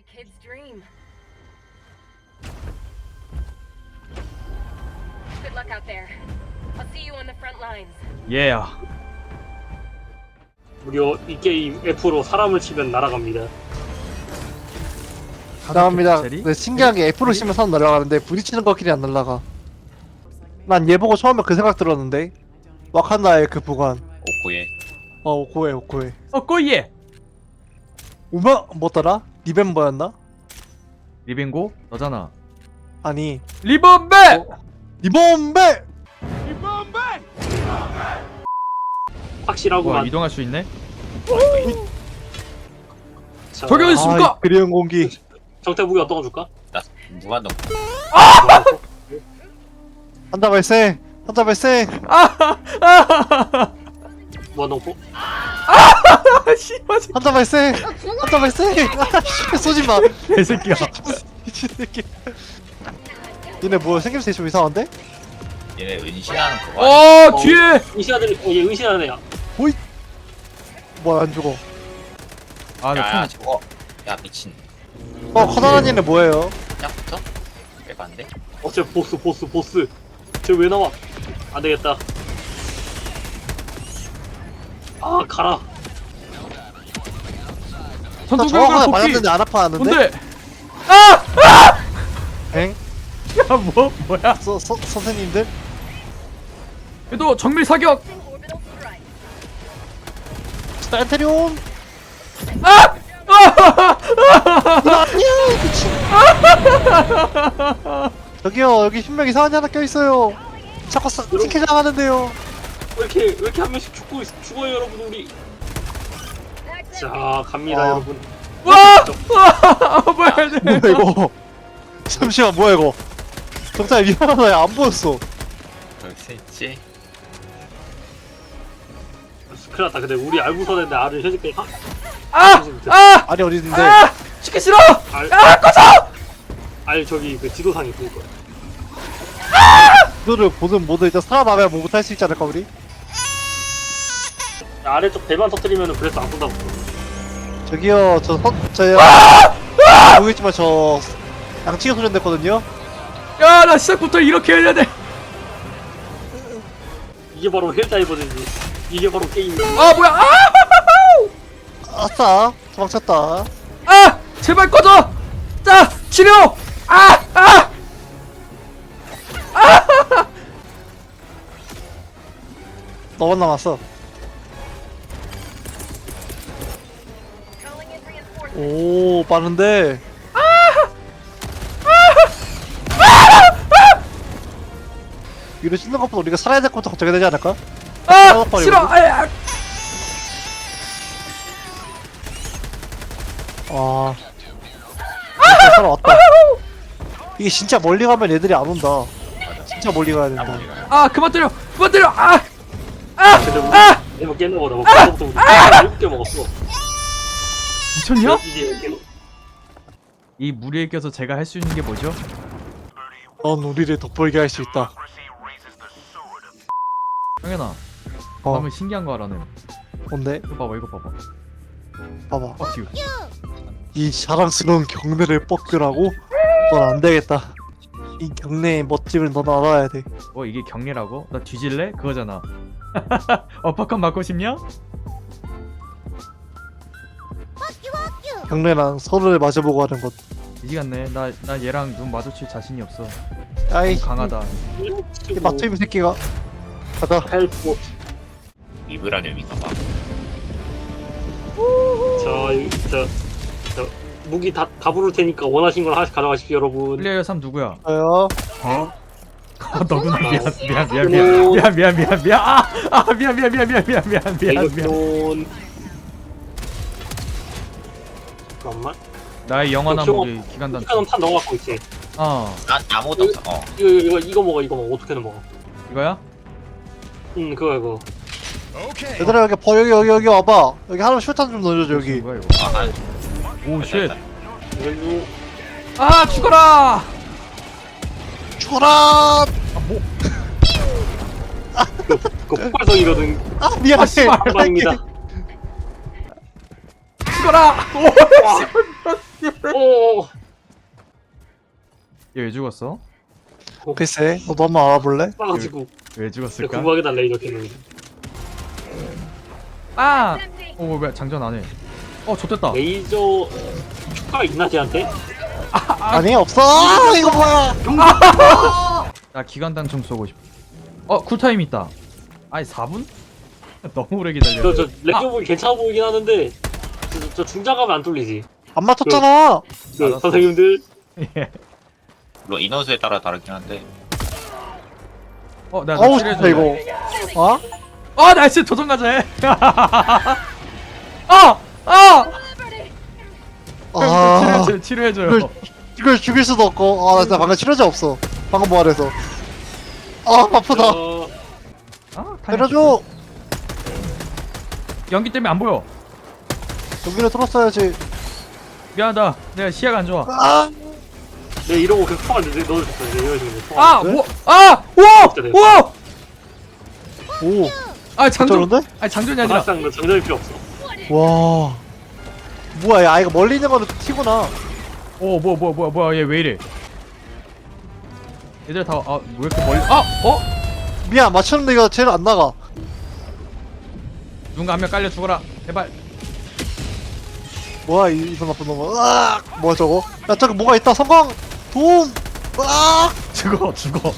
Every kid's dream. Good luck out there. I'll see you on the front lines. 예. 무려 이 게임 F로 사람을 치면 날아갑니다. 나갑니다. 네, 신기한 게 F로 치면 선 날아가는데 부딪히는 것끼리 안 날아가. 난 얘 보고 처음에 그 생각 들었는데 와칸다의 그 부관. 오코에 어 오코에 오코에. 어 꼬이 에. 우마 뭐더라? 리멤버였나? 리빙고 너잖아. 아니 리본베. 리본베. 뭐야 확실하구만. 이동할 수 있네? 자, 저기 어디 있습니까? 아, 그리운 공기. 정태 무기 어떤 거 줄까? 나 무한 동 한자 발생. 한자 발생. 무한동포? 아 씨발 발생. 한자 발생. 아, 씨, 쏘지 마. 개새끼야. 미친 새끼. 얘네 뭐 생김새 좀 이상한데? 얘네 은신하는 아니야? 어 뒤에. 의시하더니 어, 얘 의시하는 애야. 뭐야 안 죽어. 아 야, 야 나 저거 야 미친 어 커다란 얘네 뭐예요? 붙어? 빼봤는데? 어째 보스 보스 보스. 쟤 왜 나와? 안 되겠다. 아 가라. 나 하나 병을 복귀. 맞았는데 안 아파하는데? 뭔데? 엥? 야 뭐 뭐야? 서, 서, 선생님들? 얘도 정밀 사격. 스타테리온 아! 아니야 미친 저기요 여기 흰명 이상한 애 하나 껴있어요 자꾸 사, 티켓 당하는데요 왜 이렇게 왜 이렇게 한 명씩 죽고 있, 죽어요 여러분 우리. 자 갑니다 아. 여러분. 와! 와! 뭐야 뭐야 이거 잠시만 뭐야 이거 정말 미안하다 야안 보였어 있지? 큰일 났다. 근데 우리 알고서 냈는데 알을 현재까지 하, 아! 아! 알이 어디 있는데 아! 시키 싫어! 알, 아! 꺼져! 알 저기 그 지도상에 보일 거야. 그거를 보든 뭐든 일단 살아남아야 뭐 못할 수 있지 않을까 우리? 아래쪽 배만 터뜨리면 은 그래서 안 본다고. 저기요 저 선.. 저요 모르겠지만 저 양치기 소년 됐거든요? 야, 나 시작부터 이렇게 해야 돼. 이게 바로 헬다이버든지. 이게 바로 게임이야. 아, 뭐야? 아! 아싸 도망쳤다 아! 제발 꺼져! 자, 치료! 아! 아! 너만 남았어 오 빠른데 위로 찢는 것보다 우리가 살아야 될 것부터 걱정해야 되지 않을까? 아! 빨리 싫어! 오고. 아! 아! 아 진짜 살아왔다 이게 진짜 멀리 가면 애들이 안 온다 진짜 멀리 가야 된다 아, 그만 때려! 그만 때려! 아! 아! 근데 우리 아! 내가 깼나 보다. 뭐 그때부터 우리 일곱 개 먹었어. 미쳤냐? 이 무리에 껴서 제가 할 수 있는 게 뭐죠? 넌 우리를 돋보이게 할 수 있다 형현아, 어 너무 신기한 거 알아내. 뭔데? 이거 봐봐, 이거 봐봐. 봐봐 어, 지금. 이 자랑스러운 경례를 뻗으라고? 넌 안 되겠다 이 경례의 멋짐을 넌 알아야 돼 어, 이게 경례라고? 나 뒤질래? 그거잖아. 어퍼컷 맞고 싶냐? 경례랑 서로를 마주보고 하는 것 이지 같네. 나, 나 얘랑 눈 마주칠 자신이 없어. 아이 강하다. 이 막투임 새끼가 가자 헬프. 이브라늄인가 봐 저, 이- 저, 저 무기 다, 다 부를 테니까 원하신 걸 하나씩 가져가십시오 여러분. 플레이어 3 누구야? 저요 어? 아, 너구나. 미안, 미안, 미안, 미안, 미안, 미안, 미안, 미안. 아, 아, 미안, 미안, 미안, 미안, 미안, 미안, 미안, 미안. 이건 잠깐만. 나의 영원한 저거- 무기 기간단. 이거는 탄 넣어 갖고 있지. 어, 난 아무것도 없어 어 이거 이거 이거 먹어 이거 먹어 어떻게든 먹어. 이거야? 응 그거 이거. 얘들아 여기 버 여기 여기 여기 와봐 여기 하나 슈탄 좀 넣어줘 여기 뭐야 이거? 아, 아, 오, 쉣. 이거 이거 아, 죽어라! 죽어라 그거 폭발성이거든. 아 미안해 아, 씨발. 폭발입니다. 가라! 얘왜 죽었어? 글쎄, 너도 한번 알아볼래? 빨라지고. 왜 죽었을까? 궁금하게 달래 이렇게 아! 어, 뭐야, 장전 안 해. 어, 좋됐다. 레이저 효과 있나 쟤한테? 아, 아. 아니 없어. 아, 이거 뭐야? 아! 나 기간단 좀 쏘고 싶어. 어, 쿨타임 있다. 아니, 4분? 너무 오래 기다려. 저저 레이저 보기 괜찮아 보이긴 하는데 저, 저 중장갑은 안 돌리지? 안 맞췄잖아. 그, 선생님들 예. 물론 인원수에 따라 다르긴 한데 어, 나 아우 진짜 이거. 어? 아, 나이스 도전 가자. 해. 어, 어! 아! 아! 아. 치료, 치료해줘요. 이걸 죽일 수도 없고. 아, 나 진짜 방금 치료제 없어. 방금 뭐 하래서. 아, 아프다. 저... 아, 때려줘. 연기 때문에 안 보여. 여기를 털었어야지. 미안하다. 내가 시야가 안 좋아. 아! 내가 이러고 그냥 총알 넣- 넣어줬어. 이제 이런 식으로. 총알. 아, 네? 뭐, 아, 오, 오, 네. 오, 아 장전, 저런데? 장전이 아니라. 사실상 너 장전이 필요 없어. 와. 뭐야, 야, 이거 멀리 있는 거는 튀구나. 오, 어, 뭐야, 뭐야, 뭐야, 뭐야, 얘 왜 이래? 얘들 다, 아, 왜 이렇게 멀리? 아, 어? 미안, 맞췄는데 이거 쟤는 안 나가. 누군가 한 명 깔려 죽어라. 제발. 뭐야 이, 이런 나쁜 놈아 으악! 뭐야 저거 야 저기 뭐가 있다 성광 도움 으악! 죽어 죽어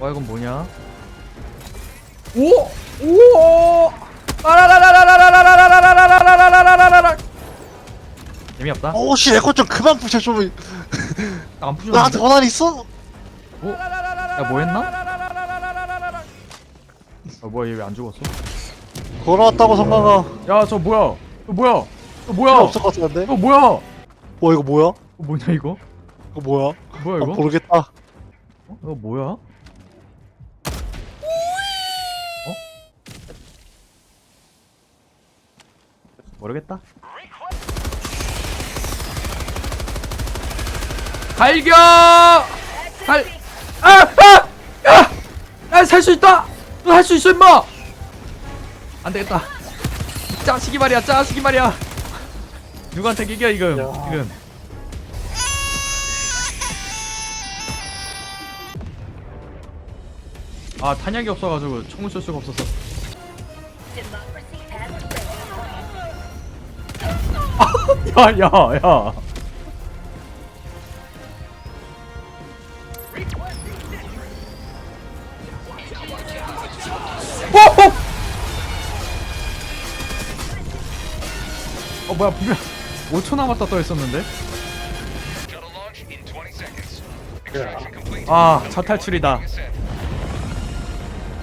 와 이건 뭐냐 오! 오! 라라라라라라라라라라라라라라라라라라 재미없다 오씨 에코 좀 그만 부셔 좀 나안 푸셨는데 나한테 권한 있어? 어? 야 뭐했나? 아 뭐야 얘 왜 안 죽었어? 걸어왔다고 성광아 야 저 뭐야? 저 뭐야? 저 뭐야? 필요 없을 것 같은데? 이거 뭐야? 어, 와 이거 뭐야? 뭐냐 이거? 이거 뭐야? 뭐야 아 이거? 모르겠다 어? 이거 뭐야? 어? 모르겠다. 갈겨! 갈, 아! 아! 야! 나살 수 있다! 너 할 수 있어, 임마! 안 되겠다. 짜식이 말이야, 짜식이 말이야. 누구한테 기겨, 이금, 야. 지금. 아, 탄약이 없어가지고 총을 쏠 수가 at ready. 야, 야, 야. 뭐야 분명 5초 남았다 떠 있었는데? 아 자탈출이다.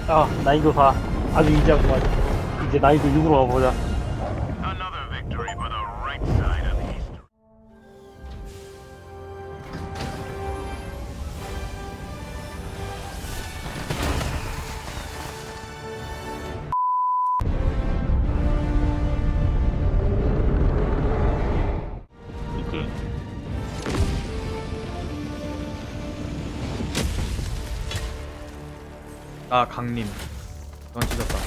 아 난이도 4 아주 이지하구만 이제 난이도 6으로 가보자 아 강림 넌 찢었다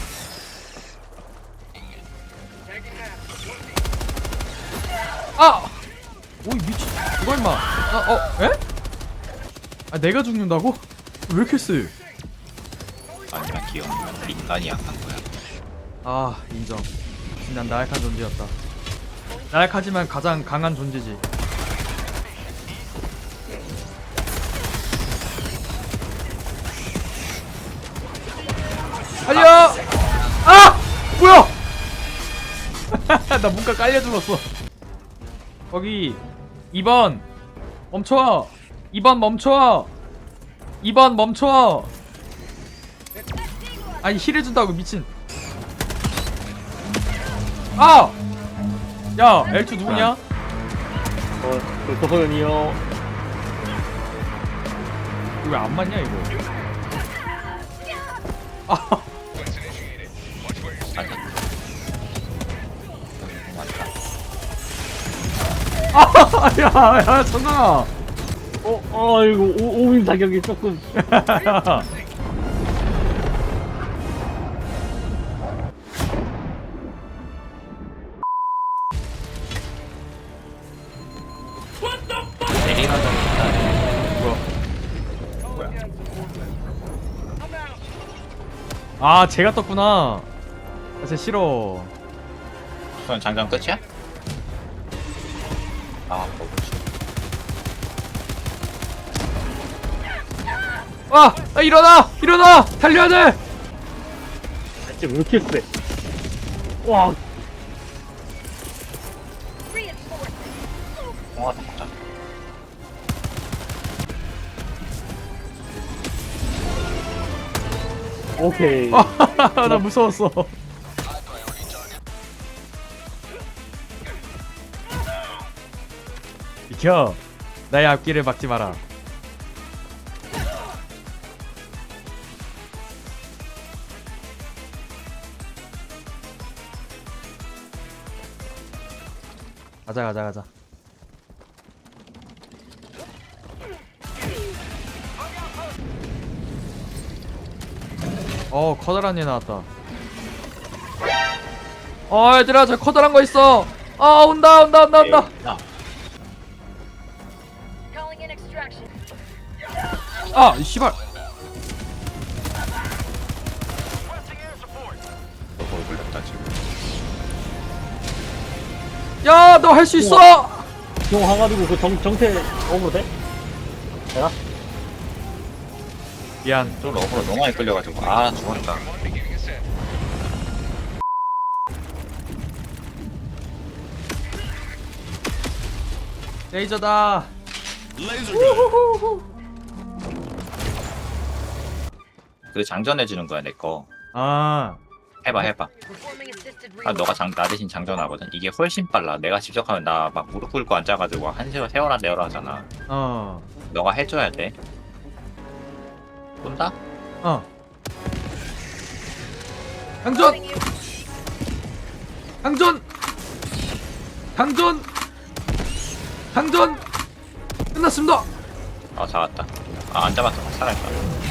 아! 오이 미친 이거 임마 아 어? 에? 아 내가 죽는다고? 왜 이렇게 쎄? 아니면 기억이면 인간이 약한 거야. 아 인정 난 나약한 존재였다 나약하지만 가장 강한 존재지 나 뭔가 깔려 죽었어. 거기 2번 멈춰. 2번 멈춰. 2번 멈춰. 아니 힐 해 준다고 미친. 아! 야 L2 누구냐? 어 그 도서연이요. 이거 왜 안 맞냐 이거? 아 아야 야 성강아 어, 어, 이거 오, 오임 타격이 조금. 아 제가 떴구나 아, 진짜 싫어 그럼 장전 끝이야? 아 뭐지 아! 아 일어나! 일어나! 달려야 돼! 진짜 왜 이렇게 세? 와. 어 맞다 오케이. 아, 나 무서웠어 비켜. 나의 앞길을 막지 마라. 가자 가자 가자. 어 커다란 애 나왔다. 어 얘들아 저 커다란 거 있어. 아 온다 온다 온다 온다. 야 아 씨발. 불렸다 지금 야 너 할 수 있어! 형 와가지고 그 정, 정태 어그로 돼? 내가? 미안. 좀 러브로 너무 많이 끌려가지고. 아 죽었다. 레이저다 그 장전해주는 거야 내 거 아 해봐 해봐 Performing assisted 아. 너가 장, 나 대신 장전하거든 이게 훨씬 빨라 내가 직접 하면 나 막 무릎 꿇고 앉아가지고 한 시간 세월한 내월 하잖아 어, 너가 해줘야 돼 쏜다? 어. you. 강전! 강전! 강전! 끝났습니다! 아 잡았다 아안 잡았어 살아있다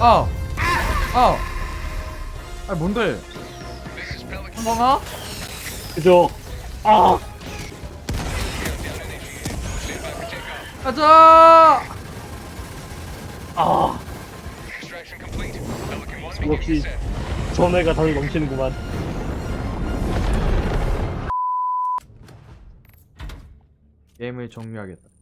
아! 아 뭔데? 한방아? 그죠? 아, 가자! 아. 역시 전애가 다들 넘치는구만. 게임을 종료하겠다